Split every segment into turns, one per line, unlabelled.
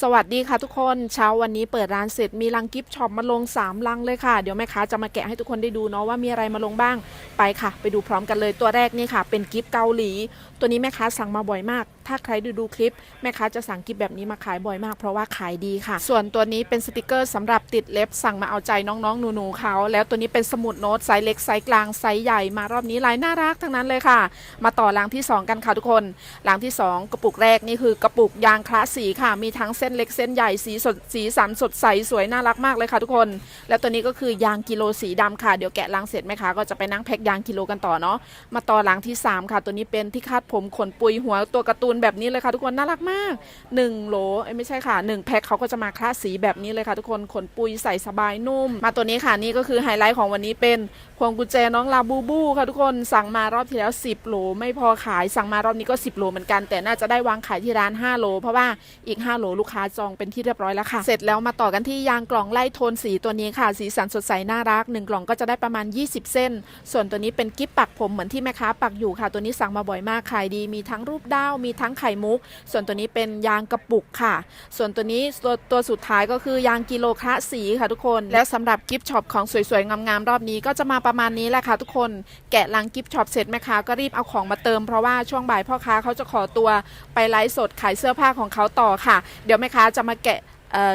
สวัสดีค่ะทุกคนเช้าวันนี้เปิดร้านเสร็จมีลังกิฟช็อปมาลง 3 ลังเลยค่ะ เดี๋ยวแม่ค้าจะมาแกะให้ทุกคนได้ดูเนาะว่ามีอะไรมาลงบ้างไปค่ะ ไปดูพร้อมกันเลยตัวแรกนี่ค่ะ เป็นกิฟเกาหลี ตัวนี้แม่ค้าสั่งมาบ่อยมาก ถ้าใครดูดูคลิป แม่ค้าจะสั่งกิฟแบบนี้มาขายบ่อยมาก เพราะว่าขายดีค่ะ ส่วนตัวนี้เป็นสติกเกอร์สำหรับติดเล็บสั่งมาเอาใจน้องๆหนูๆเขา แล้วตัวนี้เป็นสมุดโน้ตไซส์เล็กไซส์กลางไซส์ใหญ่มารอบนี้ลายน่ารักทั้งนั้นเลยค่ะ มาต่อลังที่สองกันค่ะทุกคนลังที่สองกระปุกแรกนี่คือกระปุกยางคลาสสีค่ะ มีทั้งเส้นเล็กเส้นใหญ่สีสดสีสันสดใสสวยน่ารักมากเลยค่ะทุกคน แล้วตัวนี้ก็คือยางกิโลสีดำค่ะเดี๋ยวแกะลังเสร็จไหมคะก็จะไปนั่งแพ็คยางกิโลกันต่อเนาะมาต่อลังที่ 3 ค่ะ ตัวนี้เป็นที่คาดผมขนปุยหัวตัวการ์ตูนแบบนี้เลยค่ะทุกคนน่ารักมาก 1 โหลไม่ใช่ค่ะ 1 แพ็คเขาก็จะมาคลาสสีแบบนี้เลยค่ะทุกคนขนปุยใส่สบายนุ่ม มาตัวนี้ค่ะนี่ก็คือไฮไลท์ของวันนี้เป็นพวงกุญแจน้องลาบูบูค่ะทุกคนสั่งมารอบที่แล้ว 10 โหลไม่พอขายสั่งมารอบนี้ก็ 10 โหลเหมือนกันแต่น่าจะได้วางขายที่ร้าน 5 โหลเพราะว่าอีก 5 โหลลูกค้าจองเป็นที่เรียบร้อยแล้วค่ะ เสร็จแล้วมาต่อกันที่ยางกล่องไล่โทนสีตัวนี้ค่ะ สีสันสดใสน่ารัก 1 กล่องก็จะได้ประมาณ 20 เส้น ส่วนตัวนี้เป็นกิ๊บปักผมเหมือนที่แม่ค้าปักอยู่ค่ะ ตัวนี้สั่งมาบ่อยมากขายดีมีทั้งรูปดาวมีทั้ง้งไข่มุก ส่วนตัวนี้เป็นยางกระปุกค่ะ ส่วนตัวนี้ตัวตัวสุดท้ายก็คือยางกิโลคระสีค่ะทุกคน และสำหรับกิฟช็อปของสวยๆ งามๆ รอบนี้ก็จะมาประมาณนี้แหละค่ะทุกคน แกะลังกิฟช็อปเสร็จแม่ค้าก็รีบเอาของมาเติมเพราะว่าช่วงบ่ายพ่อค้าเขาจะขอตัวไปไลฟ์สดขายเสื้อผ้าของเขาต่อค่ะ เดี๋ยวแม่ค้าจะมาแกะ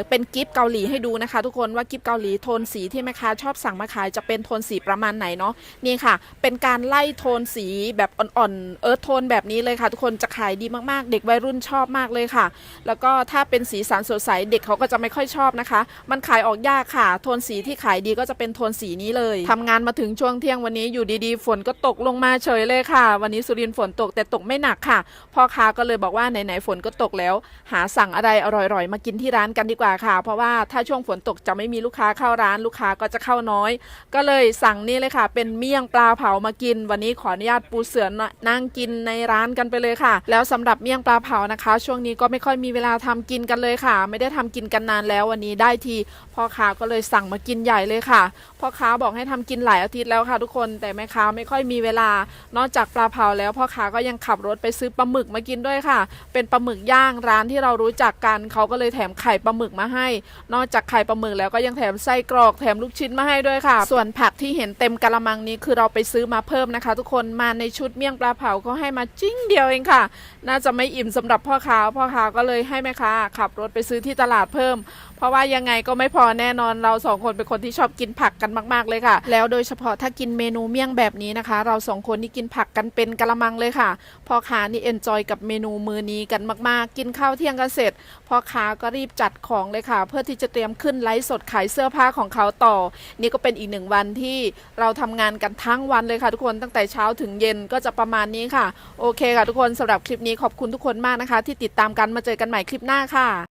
เป็นกิฟต์เกาหลีให้ดูนะคะ ทุกคนว่ากิฟต์เกาหลีโทนสีที่แม่ค้าชอบสั่งมาขายจะเป็นโทนสีประมาณไหนเนาะนี่ค่ะ เป็นการไล่โทนสีแบบอ่อนๆเอิร์ธโทนแบบนี้เลยค่ะ ทุกคนจะขายดีมากๆ เด็กวัยรุ่นชอบมากเลยค่ะ แล้วก็ถ้าเป็นสีสันสดใสเด็กเขาก็จะไม่ค่อยชอบนะคะ มันขายออกยากค่ะ โทนสีที่ขายดีก็จะเป็นโทนสีนี้เลยทำงานมาถึงช่วงเที่ยงวันนี้อยู่ดีๆ ฝนก็ตกลงมาเฉยเลยค่ะ วันนี้สุรินฝนตกแต่ตกไม่หนักค่ะพ่อค้าก็เลยบอกว่าไหนๆฝนก็ตกแล้ว หาสั่งอะไรอร่อยๆมากินที่ร้านกันดีกว่าค่ะ เพราะว่าถ้าช่วงฝนตกจะไม่มีลูกค้าเข้าร้านลูกค้าก็จะเข้าน้อย ก็เลยสั่งนี่เลยค่ะ เป็นเมี่ยงปลาเผามากิน วันนี้ขออนุญาตปูเสือนั่งกินในร้านกันไปเลยค่ะ แล้วสำหรับเมี่ยงปลาเผานะคะ ช่วงนี้ก็ไม่ค่อยมีเวลาทำกินกันเลยค่ะ ไม่ได้ทำกินกันนานแล้ววันนี้ได้ทีพ่อค้าก็เลยสั่งมากินใหญ่เลยค่ะพ่อค้าบอกให้ทำกินหลายอาทิตย์แล้วค่ะ ทุกคนแต่แม่ค้าไม่ค่อยมีเวลา นอกจากปลาเผาแล้วพ่อค้าก็ยังขับรถไปซื้อปลาหมึกมากินด้วยค่ะ เป็นปลาหมึกย่างร้านที่เรารู้จักกันเขาก็เลยแถมไข่ปลาหมึกมาให้ นอกจากไข่ปลาหมึกแล้วก็ยังแถมไส้กรอกแถมลูกชิ้นมาให้ด้วยค่ะ ส่วนผักที่เห็นเต็มกะละมังนี้คือเราไปซื้อมาเพิ่มนะคะ ทุกคนมาในชุดเมี่ยงปลาเผาเขาให้มาจิ้งเดียวเองค่ะ น่าจะไม่อิ่มสำหรับพ่อค้าพ่อค้าก็เลยให้แม่ค้าขับรถไปซื้อที่ตลาดเพิ่ม เพราะว่ายังไงก็ไม่พอแน่นอนเราสองคนเป็นคนที่ชอบกินผักกันมากๆเลยค่ะ แล้วโดยเฉพาะถ้ากินเมนูเมี่ยงแบบนี้นะคะ เราสองคนนี่กินผักกันเป็นกะละมังเลยค่ะพ่อค้านี่เอนจอยกับเมนูมือนี้กันมากๆ กินข้าวเที่ยงกันเสร็จพ่อค้าก็รีบจัดของเลยค่ะ เพื่อที่จะเตรียมขึ้นไลฟ์สดขายเสื้อผ้าของเขาต่อ นี่ก็เป็นอีกหนึ่งวันที่เราทำงานกันทั้งวันเลยค่ะ ทุกคนตั้งแต่เช้าถึงเย็นก็จะประมาณนี้ค่ะ โอเคค่ะทุกคนสำหรับคลิปนี้ขอบคุณทุกคนมากนะคะ ที่ติดตามกันมาเจอกันใหม่คลิปหน้าค่ะ